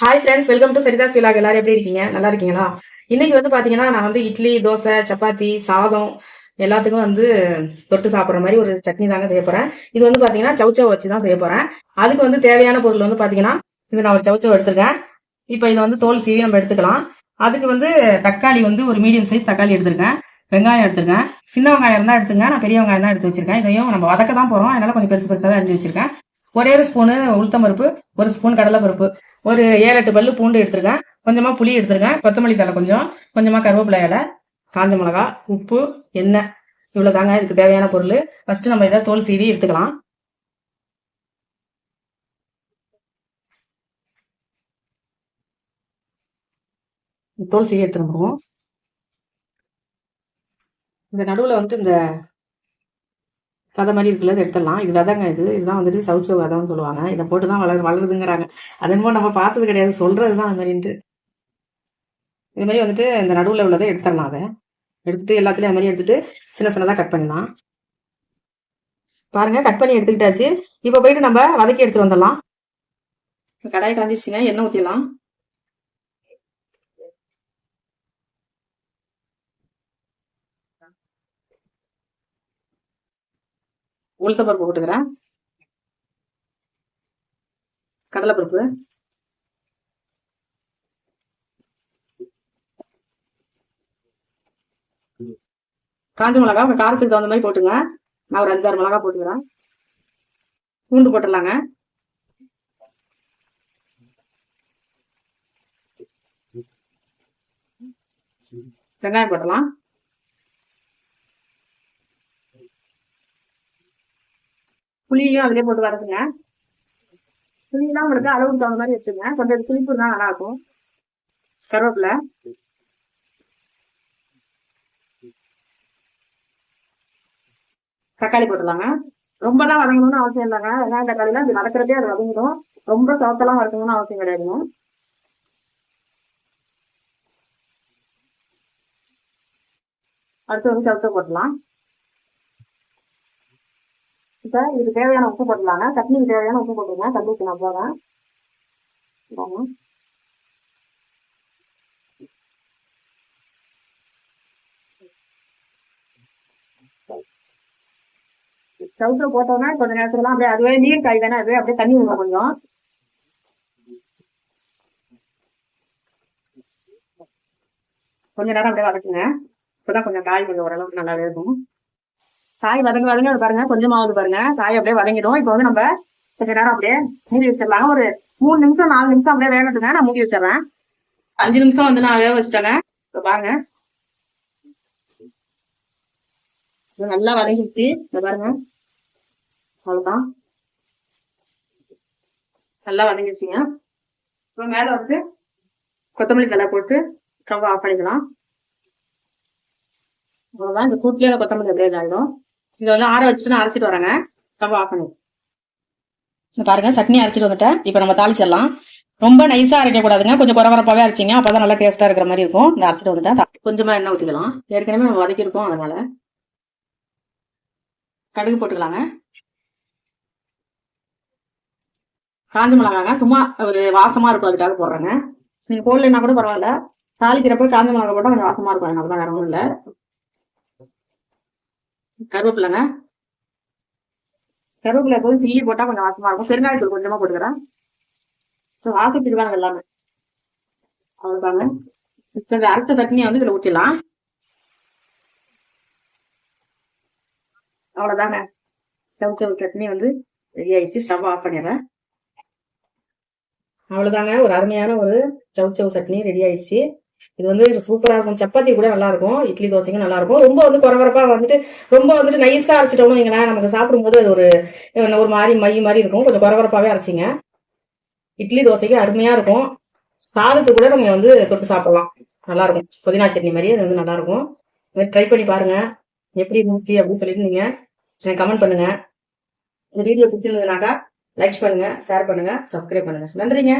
Hi friends welcome to Saritha சீலாக் எல்லாரும் எப்படி இருக்கீங்க? நல்லா இருக்கீங்களா? இன்னைக்கு வந்து பாத்தீங்கன்னா நான் வந்து இட்லி தோசை சப்பாத்தி சாதம் எல்லாத்துக்கும் வந்து தொட்டு சாப்பிட்ற மாதிரி ஒரு சட்னி தாங்க செய்ய போறேன். இது வந்து பாத்தீங்கன்னா சவுச்சவ் வச்சு தான் செய்ய போறேன். அதுக்கு வந்து தேவையான பொருள் வந்து பாத்தீங்கன்னா இது நான் ஒரு சவுச்சவ் எடுத்திருக்கேன். இப்போ இதை வந்து தோல் சீவி நம்ம எடுத்துக்கலாம். அதுக்கு வந்து தக்காளி வந்து ஒரு மீடியம் சைஸ் தக்காளி எடுத்திருக்கேன். வெங்காயம் எடுத்திருக்கேன். சின்ன வெங்காயம் இருந்தா எடுத்துங்க. நான் பெரிய வெங்காயம் தான் எடுத்து வச்சிருக்கேன். இதையும் நம்ம வதக்க தான் போறோம். அதனால கொஞ்சம் பெருசு பெருசாக அரிஞ்சு வச்சிருக்கேன். ஒரே ஒரு ஸ்பூனு உளுத்தம் பருப்பு ஒரு ஸ்பூன் கடலை பருப்பு ஒரு ஏழு எட்டு பல்லு பூண்டு எடுத்திருக்கேன். கொஞ்சமாக புளி எடுத்திருக்கேன். கொத்தமல்லி தலை கொஞ்சம் கொஞ்சமாக கருவேப்பிலை இலை காஞ்ச மிளகா உப்பு எண்ணெய். இவ்வளோ தாங்க இதுக்கு தேவையான பொருள். ஃபர்ஸ்ட் நம்ம இதை தோல் சீவி எடுத்துக்கலாம். தோல் சீவி எடுத்துருவோம் இந்த நடுவில் வந்துட்டு இந்த கதை மாதிரி இருக்குல்ல எடுத்துடலாம். இது தாங்க இது. இதுதான் வந்துட்டு சவுச்சோ விதம்னு சொல்லுவாங்க. இதை போட்டு தான் வளர் வளருதுங்கிறாங்க. அது என்னமோ நம்ம பார்த்தது கிடையாது. சொல்கிறது தான் அது மாதிரின்ட்டு. இது மாதிரி வந்துட்டு இந்த நடுவில் உள்ளதை எடுத்துடலாம் அதை. எடுத்துட்டு எல்லாத்துலேயும் அது மாதிரி எடுத்துட்டு சின்ன சின்னதாக கட் பண்ணலாம். பாருங்க கட் பண்ணி எடுத்துக்கிட்டாச்சு. இப்போ போயிட்டு நம்ம வதக்கி எடுத்துட்டு வந்துடலாம். கடாயை கலந்துச்சுங்க எண்ணெய் ஊற்றிடலாம் உளுத்த பருப்பு போட்டுக்கிறேன். கடலைப்பருப்பு. காஞ்ச மிளகா உங்க காரத்துக்கு தகுந்த மாதிரி போட்டுங்க. நான் ஒரு அஞ்சாறு மிளகா போட்டுக்கிறேன். பூண்டு போட்டுடலாங்க. வெங்காயம் போட்டலாம். புளியும் அதிலே போட்டு வதக்குங்க. புளியெல்லாம் உங்களுக்கு அளவுக்கு தகுந்த மாதிரி வச்சுங்க. கொஞ்சம் புளிப்பு தான் நல்லா இருக்கும் கருவேப்பிலை. தக்காளி போட்டுடலாங்க. ரொம்ப தான் வதங்கணும்னு அவசியம் இல்லைங்க. வெங்காயம் தக்காளிலாம் அது நடக்கிறதே அது வதங்கிடும். ரொம்ப சவத்தெல்லாம் வதக்கணும்னு அவசியம் கிடையாதுங்க அடுத்து வந்து சவுத்த போட்டுடலாம். இப்போ இதுக்கு தேவையான உப்பு போட்டுடலாங்க சட்னிக்கு தேவையான உப்பு போட்டுருங்க கல்லூக்கு நான் போகிறேன் சவுத்துல போட்டோம்னா கொஞ்ச நேரத்துலாம் அப்படியே அதுவே நீர் காய் தானே அதுவே அப்படியே தண்ணி விடும் கொஞ்சம். கொஞ்ச நேரம் அப்படியே வதச்சுங்க இப்பதான் கொஞ்சம் காய் கொஞ்சம் ஓரளவுக்கு நல்லாவே இருக்கும் காய் வதங்க வதங்க பாருங்க. கொஞ்சமாவது பாருங்க. காய் அப்படியே வதங்கிடும். இப்போ வந்து நம்ம கொஞ்ச நேரம் அப்படியே மூடி வச்சிடலாம். ஒரு மூணு நிமிஷம் நாலு நிமிஷம் அப்படியே வேகட்டுங்க. நான் மூடி வச்சிடறேன். அஞ்சு நிமிஷம் வந்து நான் வேக வச்சுட்டேங்க. இப்போ பாருங்க. நல்லா வதங்கிடுச்சு. இந்த பாருங்க. அவ்வளவுதான். நல்லா வதங்கிடுச்சுங்க. இப்போ மேல வந்து கொத்தமல்லி தலை போட்டு ஸ்டவ் ஆஃப் பண்ணிக்கலாம். அவ்வளவுதான். இந்த கூட்டிலே கொத்தமல்லி அப்படியே ஆகிடும் இதை வந்து ஆற வச்சுட்டு நான் அரைச்சிட்டு வரேங்க. ஸ்டவ் ஆஃப் பண்ணி. பாருங்க சட்னி அரைச்சிட்டு வந்துட்டேன். இப்போ நம்ம தாளிச்சிடலாம். ரொம்ப நைஸா அரைக்க கூடாதுங்க கொஞ்சம் குறவரப்பாவே அரைச்சிங்க. அப்பதான் நல்லா டேஸ்டா இருக்கிற மாதிரி இருக்கும். இந்த அரைச்சிட்டு வந்துட்டேன். கொஞ்சமா எண்ணெய் ஊற்றிக்கலாம் ஏற்கனவே நம்ம வதக்கியிருக்கோம் அதனால. கடுகு போட்டுக்கலாங்க. காஞ்ச மிளகாங்க. சும்மா ஒரு வாசமா இருக்கும். அதுக்காக போடுறேங்க. நீங்க போடலைன்னா கூட பரவாயில்ல. தாளிக்கிறப்ப காஞ்ச மிளகா போட்டா கொஞ்சம் வாசமா இருக்கும். எனக்கு வேற ஒன்றும் இல்லை. கருவேப்பிலைங்க. கருவேப்பிலை எப்போதும் சில்லி போட்டா கொஞ்சம் வாசமா இருக்கும். பெருங்காயத்தூள் கொஞ்சமா போட்டுக்கிறேன். ஸோ வாசத்துக்கு எல்லாமே. அவ்வளோதாங்க இந்த அரைச்ச சட்னியை வந்து இதுல ஊற்றிடலாம் அவ்வளோதாங்க செவச்சவு சட்னி வந்து ரெடி ஆயிடுச்சு. ஸ்டவ் ஆஃப் பண்ணிடுறேன். அவ்வளோதாங்க ஒரு அருமையான ஒரு சவுச்சவு சட்னி ரெடி ஆயிடுச்சு. இது வந்து சூப்பரா இருக்கும். சப்பாத்தி கூட நல்லா இருக்கும் இட்லி தோசைக்கும் நல்லா இருக்கும் ரொம்ப வந்து குறவரப்பா வந்துட்டு ரொம்ப வந்துட்டு நைஸா அரைச்சிட்டோம் வைங்களேன் நமக்கு சாப்பிடும்போது அது ஒரு ஒரு மாதிரி மை மாதிரி இருக்கும். கொஞ்சம் குறவரப்பாவே அரைச்சிங்க. இட்லி தோசைக்கு அருமையா இருக்கும். சாதத்துக்கு கூட நம்ம வந்து தொட்டு சாப்பிடலாம். நல்லா இருக்கும் புதினா சட்னி மாதிரி அது வந்து நல்லா இருக்கும் ட்ரை பண்ணி பாருங்க. எப்படி இருந்துச்சு அப்படின்னு சொல்லிட்டு நீங்க எனக்கு கமெண்ட் பண்ணுங்க. இந்த வீடியோ பிடிச்சிருந்ததுனாக்கா லைக் பண்ணுங்க ஷேர் பண்ணுங்க சப்ஸ்கிரைப் பண்ணுங்க. நன்றிங்க.